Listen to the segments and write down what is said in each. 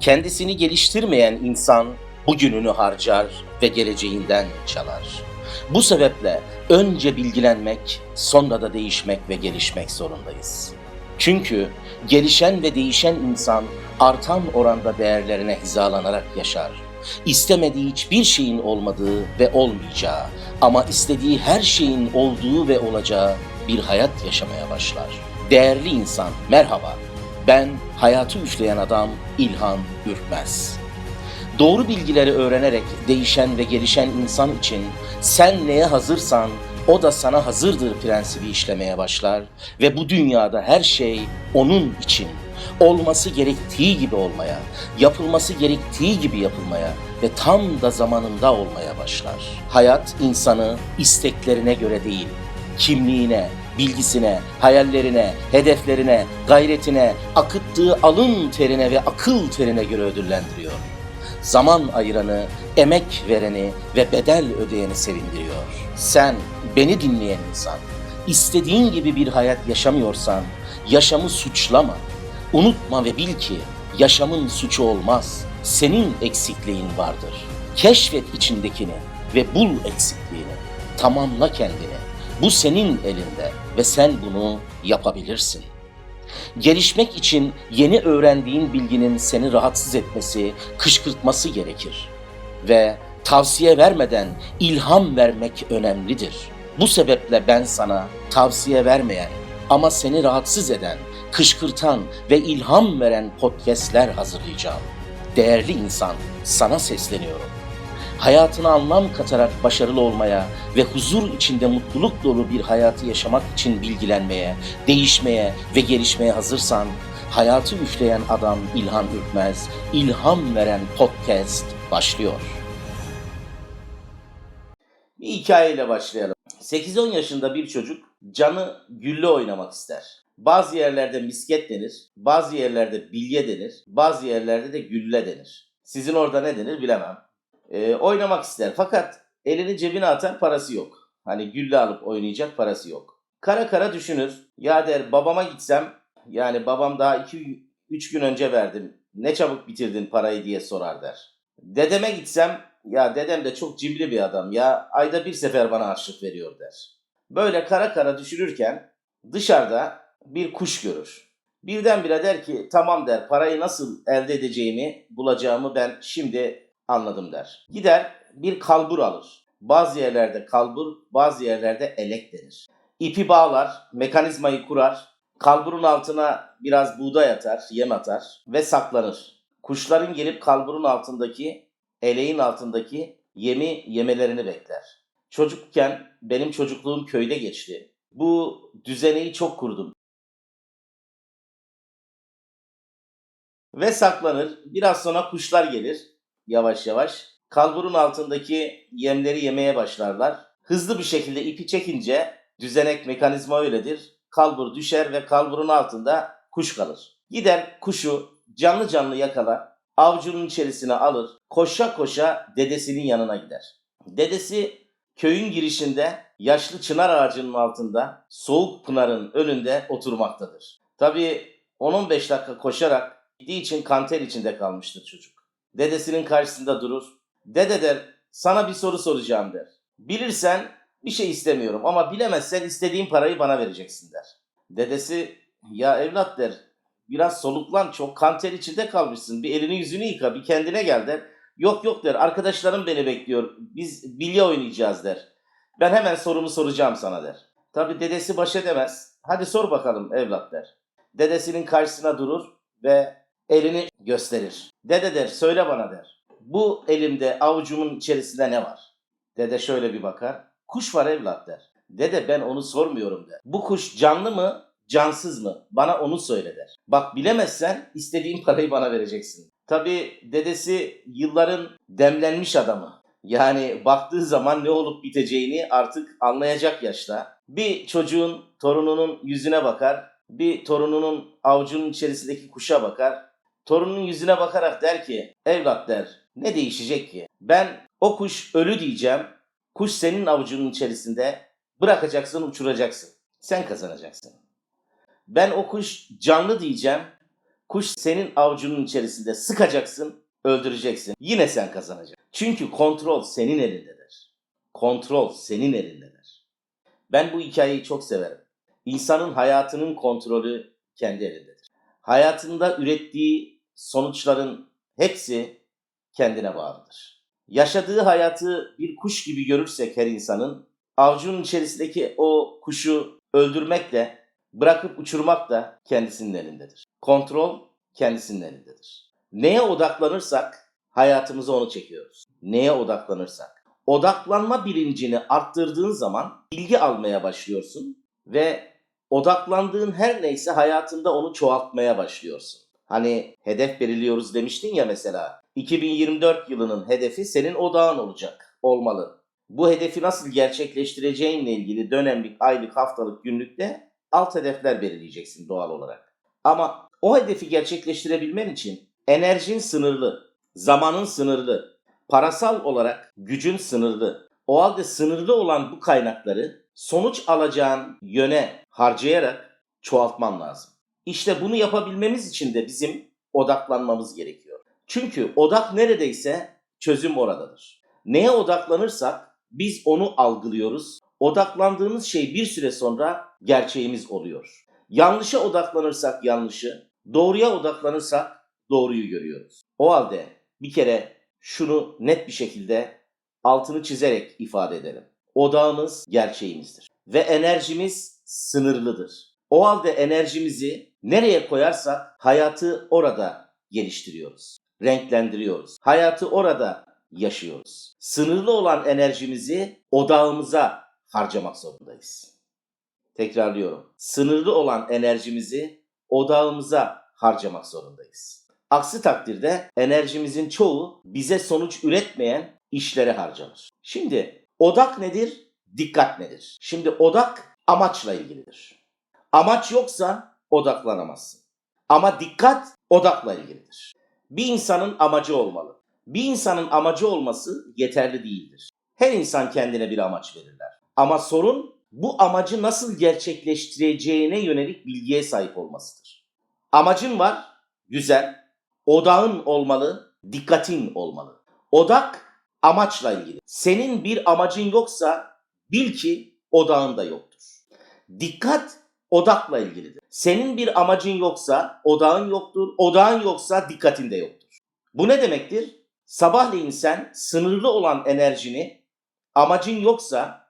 Kendisini geliştirmeyen insan bugününü harcar ve geleceğinden çalar. Bu sebeple önce bilgilenmek, sonra da değişmek ve gelişmek zorundayız. Çünkü gelişen ve değişen insan artan oranda değerlerine hizalanarak yaşar. İstemediği hiçbir şeyin olmadığı ve olmayacağı ama istediği her şeyin olduğu ve olacağı bir hayat yaşamaya başlar. Değerli insan, merhaba. Ben hayatı üfleyen adam İlhan Ürkmez. Doğru bilgileri öğrenerek değişen ve gelişen insan için sen neye hazırsan o da sana hazırdır prensibi işlemeye başlar ve bu dünyada her şey onun için olması gerektiği gibi olmaya, yapılması gerektiği gibi yapılmaya ve tam da zamanında olmaya başlar. Hayat insanı isteklerine göre değil, kimliğine, bilgisine, hayallerine, hedeflerine, gayretine, akıttığı alın terine ve akıl terine göre ödüllendiriyor zaman ayıranı, emek vereni ve bedel ödeyeni sevindiriyor. Sen, beni dinleyen insan, istediğin gibi bir hayat yaşamıyorsan, yaşamı suçlama. Unutma ve bil ki, yaşamın suçu olmaz. Senin eksikliğin vardır. Keşfet içindekini ve bul eksikliğini. Tamamla kendini. Bu senin elinde ve sen bunu yapabilirsin. Gelişmek için yeni öğrendiğin bilginin seni rahatsız etmesi, kışkırtması gerekir. Ve tavsiye vermeden ilham vermek önemlidir. Bu sebeple ben sana tavsiye vermeyen ama seni rahatsız eden, kışkırtan ve ilham veren podcastler hazırlayacağım. Değerli insan, sana sesleniyorum hayatına anlam katarak başarılı olmaya ve huzur içinde mutluluk dolu bir hayatı yaşamak için bilgilenmeye, değişmeye ve gelişmeye hazırsan, hayatı üfleyen adam İlhan Ürkmez, ilham veren podcast başlıyor. Bir hikayeyle başlayalım. 8-10 yaşında bir çocuk canı gülle oynamak ister. Bazı yerlerde misket denir, bazı yerlerde bilye denir, bazı yerlerde de gülle denir. Sizin orada ne denir bilemem. Ee, oynamak ister fakat elini cebine atar parası yok. Hani gülle alıp oynayacak parası yok. Kara kara düşünür. Ya der babama gitsem yani babam daha 2-3 gün önce verdim. Ne çabuk bitirdin parayı diye sorar der. Dedeme gitsem ya dedem de çok cimri bir adam ya ayda bir sefer bana harçlık veriyor der. Böyle kara kara düşünürken dışarıda bir kuş görür. Birdenbire der ki tamam der parayı nasıl elde edeceğimi bulacağımı ben şimdi anladım der. Gider bir kalbur alır. Bazı yerlerde kalbur, bazı yerlerde elek denir. İpi bağlar, mekanizmayı kurar, kalburun altına biraz buğday atar, yem atar ve saklanır. Kuşların gelip kalburun altındaki, eleğin altındaki yemi yemelerini bekler. Çocukken benim çocukluğum köyde geçti. Bu düzeneyi çok kurdum. Ve saklanır. Biraz sonra kuşlar gelir yavaş yavaş. Kalburun altındaki yemleri yemeye başlarlar. Hızlı bir şekilde ipi çekince düzenek mekanizma öyledir. Kalbur düşer ve kalburun altında kuş kalır. Gider kuşu canlı canlı yakalar, avcunun içerisine alır, koşa koşa dedesinin yanına gider. Dedesi köyün girişinde yaşlı çınar ağacının altında soğuk pınarın önünde oturmaktadır. Tabii 10-15 dakika koşarak gittiği için kanter içinde kalmıştır çocuk. Dedesinin karşısında durur. Dede der sana bir soru soracağım der. Bilirsen bir şey istemiyorum ama bilemezsen istediğin parayı bana vereceksin der. Dedesi ya evlat der biraz soluklan çok kanter içinde kalmışsın bir elini yüzünü yıka bir kendine gel der. Yok yok der arkadaşlarım beni bekliyor biz bilye oynayacağız der. Ben hemen sorumu soracağım sana der. Tabi dedesi baş edemez. Hadi sor bakalım evlat der. Dedesinin karşısına durur ve elini gösterir. Dede der söyle bana der. Bu elimde avucumun içerisinde ne var? Dede şöyle bir bakar. Kuş var evlat der. Dede ben onu sormuyorum der. Bu kuş canlı mı cansız mı? Bana onu söyle der. Bak bilemezsen istediğin parayı bana vereceksin. Tabi dedesi yılların demlenmiş adamı. Yani baktığı zaman ne olup biteceğini artık anlayacak yaşta. Bir çocuğun torununun yüzüne bakar, bir torununun avucunun içerisindeki kuşa bakar. Torunun yüzüne bakarak der ki, evlat der, ne değişecek ki? Ben o kuş ölü diyeceğim, kuş senin avucunun içerisinde bırakacaksın, uçuracaksın. Sen kazanacaksın. Ben o kuş canlı diyeceğim, Kuş senin avucunun içerisinde sıkacaksın, öldüreceksin. Yine sen kazanacaksın. Çünkü kontrol senin elindedir. Kontrol senin elindedir. Ben bu hikayeyi çok severim. İnsanın hayatının kontrolü kendi elindedir. Hayatında ürettiği sonuçların hepsi kendine bağlıdır. Yaşadığı hayatı bir kuş gibi görürsek her insanın, avcunun içerisindeki o kuşu öldürmekle, bırakıp uçurmak da kendisinin elindedir. Kontrol kendisinin elindedir. Neye odaklanırsak hayatımıza onu çekiyoruz. Neye odaklanırsak. Odaklanma bilincini arttırdığın zaman bilgi almaya başlıyorsun ve odaklandığın her neyse hayatında onu çoğaltmaya başlıyorsun. Hani hedef belirliyoruz demiştin ya mesela. 2024 yılının hedefi senin odağın olacak, olmalı. Bu hedefi nasıl gerçekleştireceğinle ilgili dönemlik, aylık, haftalık, günlükte alt hedefler belirleyeceksin doğal olarak. Ama o hedefi gerçekleştirebilmen için enerjin sınırlı, zamanın sınırlı, parasal olarak gücün sınırlı. O halde sınırlı olan bu kaynakları sonuç alacağın yöne harcayarak çoğaltman lazım. İşte bunu yapabilmemiz için de bizim odaklanmamız gerekiyor. Çünkü odak neredeyse çözüm oradadır. Neye odaklanırsak biz onu algılıyoruz. Odaklandığımız şey bir süre sonra gerçeğimiz oluyor. Yanlışa odaklanırsak yanlışı, doğruya odaklanırsak doğruyu görüyoruz. O halde bir kere şunu net bir şekilde altını çizerek ifade edelim. Odağımız gerçeğimizdir ve enerjimiz sınırlıdır. O halde enerjimizi nereye koyarsak hayatı orada geliştiriyoruz, renklendiriyoruz. Hayatı orada yaşıyoruz. Sınırlı olan enerjimizi odağımıza harcamak zorundayız. Tekrarlıyorum. Sınırlı olan enerjimizi odağımıza harcamak zorundayız. Aksi takdirde enerjimizin çoğu bize sonuç üretmeyen işlere harcanır. Şimdi odak nedir? Dikkat nedir? Şimdi odak amaçla ilgilidir. Amaç yoksa odaklanamazsın. Ama dikkat odakla ilgilidir. Bir insanın amacı olmalı. Bir insanın amacı olması yeterli değildir. Her insan kendine bir amaç verirler. Ama sorun bu amacı nasıl gerçekleştireceğine yönelik bilgiye sahip olmasıdır. Amacın var, güzel. Odağın olmalı, dikkatin olmalı. Odak amaçla ilgili. Senin bir amacın yoksa bil ki odağın da yoktur. Dikkat odakla ilgilidir. Senin bir amacın yoksa odağın yoktur, odağın yoksa dikkatin de yoktur. Bu ne demektir? Sabahleyin sen sınırlı olan enerjini amacın yoksa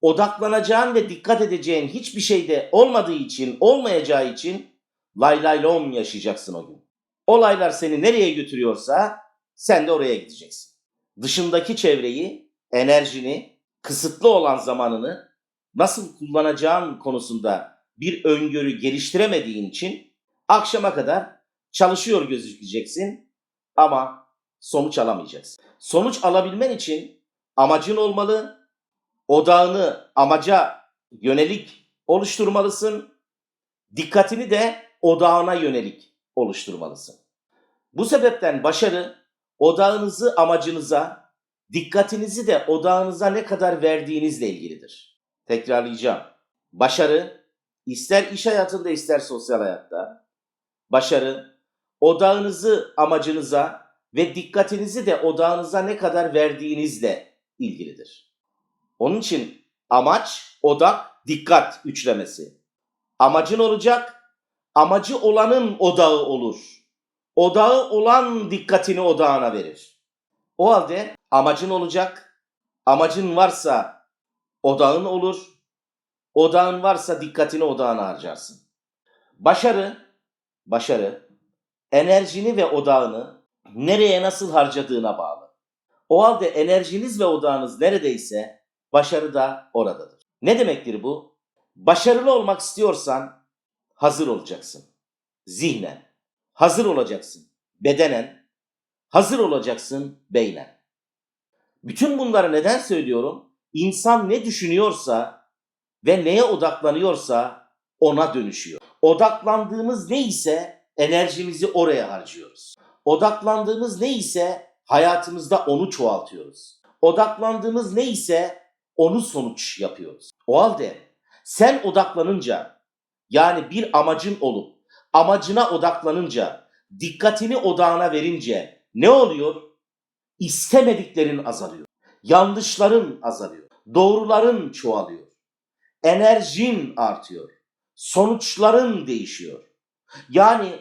odaklanacağın ve dikkat edeceğin hiçbir şeyde olmadığı için, olmayacağı için lay lay lom yaşayacaksın o gün. Olaylar seni nereye götürüyorsa sen de oraya gideceksin. Dışındaki çevreyi, enerjini, kısıtlı olan zamanını nasıl kullanacağın konusunda bir öngörü geliştiremediğin için akşama kadar çalışıyor gözükeceksin ama sonuç alamayacaksın. Sonuç alabilmen için amacın olmalı, odağını amaca yönelik oluşturmalısın, dikkatini de odağına yönelik oluşturmalısın. Bu sebepten başarı odağınızı amacınıza, dikkatinizi de odağınıza ne kadar verdiğinizle ilgilidir. Tekrarlayacağım. Başarı ister iş hayatında ister sosyal hayatta başarı odağınızı amacınıza ve dikkatinizi de odağınıza ne kadar verdiğinizle ilgilidir. Onun için amaç, odak, dikkat üçlemesi. Amacın olacak, amacı olanın odağı olur. Odağı olan dikkatini odağına verir. O halde amacın olacak, amacın varsa odağın olur, odağın varsa dikkatini odağına harcarsın. Başarı, başarı, enerjini ve odağını nereye nasıl harcadığına bağlı. O halde enerjiniz ve odağınız neredeyse başarı da oradadır. Ne demektir bu? Başarılı olmak istiyorsan hazır olacaksın. Zihnen. Hazır olacaksın. Bedenen. Hazır olacaksın beynen. Bütün bunları neden söylüyorum? İnsan ne düşünüyorsa ve neye odaklanıyorsa ona dönüşüyor. Odaklandığımız neyse enerjimizi oraya harcıyoruz. Odaklandığımız neyse hayatımızda onu çoğaltıyoruz. Odaklandığımız neyse onu sonuç yapıyoruz. O halde sen odaklanınca yani bir amacın olup amacına odaklanınca, dikkatini odağına verince ne oluyor? İstemediklerin azalıyor. Yanlışların azalıyor. Doğruların çoğalıyor. Enerjin artıyor. Sonuçların değişiyor. Yani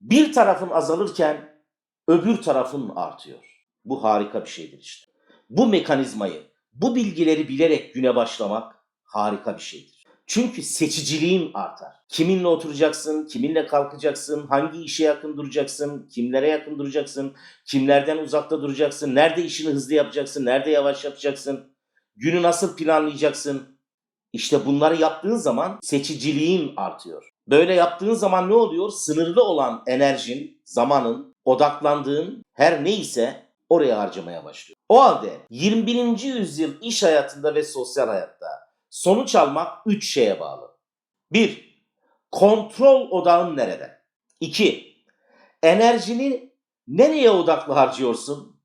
bir tarafın azalırken öbür tarafın artıyor. Bu harika bir şeydir işte. Bu mekanizmayı, bu bilgileri bilerek güne başlamak harika bir şeydir. Çünkü seçiciliğin artar. Kiminle oturacaksın, kiminle kalkacaksın, hangi işe yakın duracaksın, kimlere yakın duracaksın, kimlerden uzakta duracaksın, nerede işini hızlı yapacaksın, nerede yavaş yapacaksın, günü nasıl planlayacaksın. İşte bunları yaptığın zaman seçiciliğin artıyor. Böyle yaptığın zaman ne oluyor? Sınırlı olan enerjin, zamanın, odaklandığın her neyse oraya harcamaya başlıyor. O halde 21. yüzyıl iş hayatında ve sosyal hayatta sonuç almak 3 şeye bağlı. 1. Kontrol odağın nerede? 2. Enerjini nereye odaklı harcıyorsun?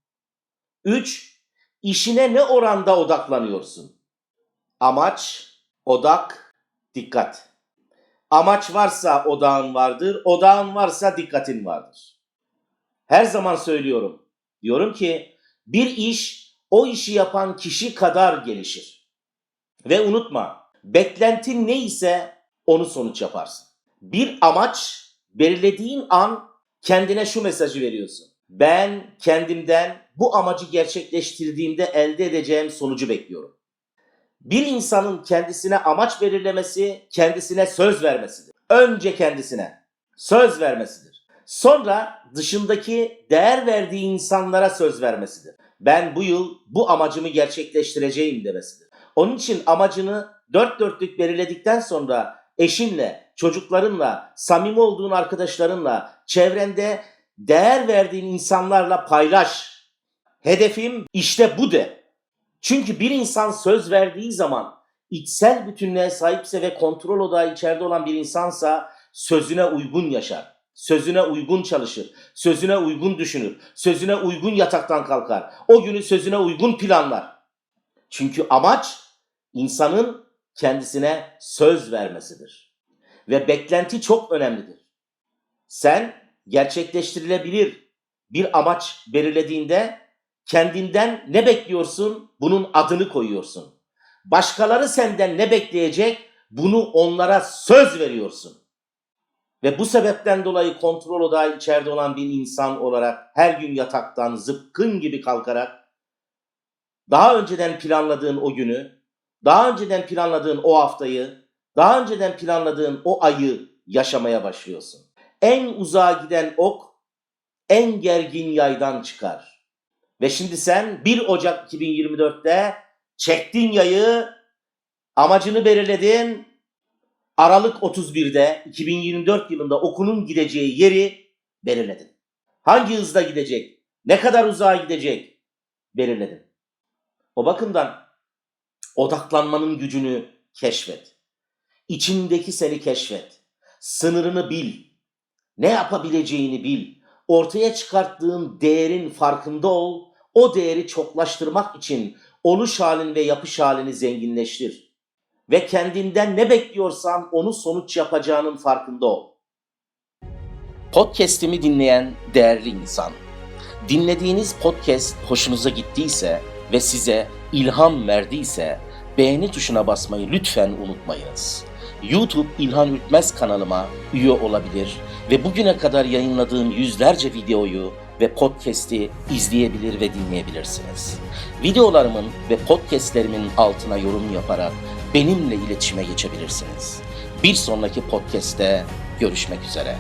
3. İşine ne oranda odaklanıyorsun? Amaç, odak, dikkat. Amaç varsa odağın vardır, odağın varsa dikkatin vardır. Her zaman söylüyorum. Diyorum ki bir iş o işi yapan kişi kadar gelişir. Ve unutma, beklentin neyse onu sonuç yaparsın. Bir amaç belirlediğin an kendine şu mesajı veriyorsun. Ben kendimden bu amacı gerçekleştirdiğimde elde edeceğim sonucu bekliyorum. Bir insanın kendisine amaç belirlemesi, kendisine söz vermesidir. Önce kendisine söz vermesidir. Sonra dışındaki değer verdiği insanlara söz vermesidir. Ben bu yıl bu amacımı gerçekleştireceğim demesidir. Onun için amacını dört dörtlük belirledikten sonra eşinle, çocuklarınla, samimi olduğun arkadaşlarınla, çevrende değer verdiğin insanlarla paylaş. Hedefim işte bu de. Çünkü bir insan söz verdiği zaman içsel bütünlüğe sahipse ve kontrol odağı içeride olan bir insansa sözüne uygun yaşar. Sözüne uygun çalışır. Sözüne uygun düşünür. Sözüne uygun yataktan kalkar. O günü sözüne uygun planlar. Çünkü amaç insanın kendisine söz vermesidir. Ve beklenti çok önemlidir. Sen gerçekleştirilebilir bir amaç belirlediğinde kendinden ne bekliyorsun? Bunun adını koyuyorsun. Başkaları senden ne bekleyecek? Bunu onlara söz veriyorsun. Ve bu sebepten dolayı kontrol odağı içeride olan bir insan olarak her gün yataktan zıpkın gibi kalkarak daha önceden planladığın o günü, daha önceden planladığın o haftayı, daha önceden planladığın o ayı yaşamaya başlıyorsun. En uzağa giden ok en gergin yaydan çıkar. Ve şimdi sen 1 Ocak 2024'te çektin yayı, amacını belirledin. Aralık 31'de 2024 yılında okunun gideceği yeri belirledin. Hangi hızda gidecek? Ne kadar uzağa gidecek? Belirledin. O bakımdan odaklanmanın gücünü keşfet. İçindeki seni keşfet. Sınırını bil. Ne yapabileceğini bil. Ortaya çıkarttığın değerin farkında ol. O değeri çoklaştırmak için oluş halin ve yapış halini zenginleştir. Ve kendinden ne bekliyorsan onu sonuç yapacağının farkında ol. Podcast'imi dinleyen değerli insan, dinlediğiniz podcast hoşunuza gittiyse ve size ilham verdiyse beğeni tuşuna basmayı lütfen unutmayınız. YouTube İlhan Ürkmez kanalıma üye olabilir ve bugüne kadar yayınladığım yüzlerce videoyu ve podcast'i izleyebilir ve dinleyebilirsiniz. Videolarımın ve podcastlerimin altına yorum yaparak benimle iletişime geçebilirsiniz. Bir sonraki podcast'te görüşmek üzere.